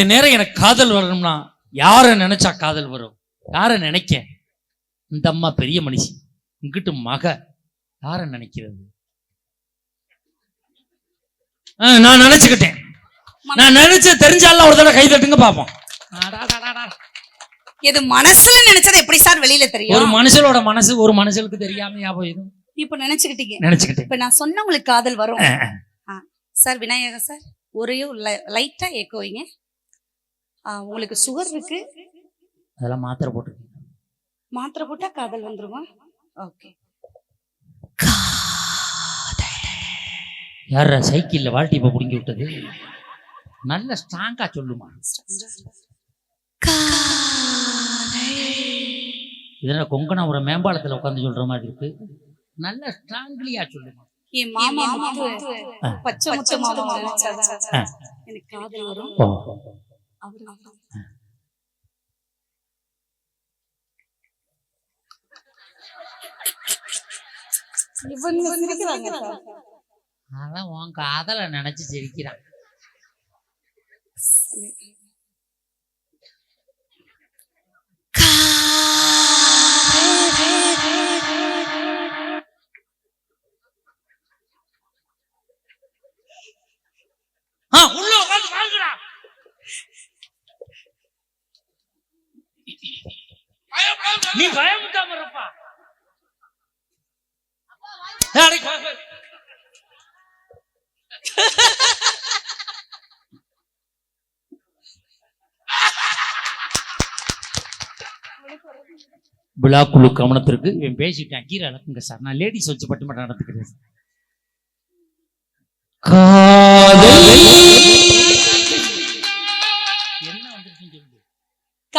இந்த நேரம் எனக்கு காதல் வரணும்னா யாரை நினைச்சா காதல் வரும்? யாரை நினைக்க? இந்த அம்மா பெரிய மனுஷி. இங்கிட்டு மக. யாரை நினைக்கிறது? நான் நினைச்சுக்கிட்டேன். நான் நினைச்சு தெரிஞ்சாலும் ஒரு தடவை கை தட்டுங்க பாப்போம் இது மனசுல நினைச்சது எப்படி சார் வெளியில ஒரு தெரியும் மனுஷனோட மனசு ஒரு மனுஷனுக்கு தெரியாமையா போயிடும். இப்ப நினைச்சுக்கிட்டீங்க. நினைச்சுக்கிட்டேன். இப்ப நான் சொன்ன உங்களுக்கு காதல் வரும். சார் விநாயகர் சார் ஒரேயும் லைட்டா ஏக்கோவிங்க உங்களுக்கு சுகர் இருக்கு? அதெல்லாம் மாத்திரை போட்டுருக்கேன் மாத்திரை போட்டா காதல் வந்துருமா? ஓகே யாரா சைக்கிள்ல வாழ்த்தி இப்ப புடுங்கி விட்டது? நல்ல ஸ்ட்ராங்கா சொல்லுமா. இதெல்லாம் கொங்கனாபுரம் மேம்பாலத்துல உட்காந்து சொல்ற மாதிரி இருக்கு? நல்ல ஸ்ட்ராங்லியா சொல்லுமா. பச்சை முத்து மாமா. எனக்கு காதல் வரும். இவங்க சிரிக்கிறாங்க உன் காதலை நினைச்சு சிரிக்கிறான். நீ பயமுட்டாம இருப்பா. விழா குழு கவனத்திற்கு இவன் பேசிட்டேன். கீரை அளக்குங்க சார். நான் லேடிஸ் வச்சு பட்டு மட்டும் நடத்துக்கிறேன்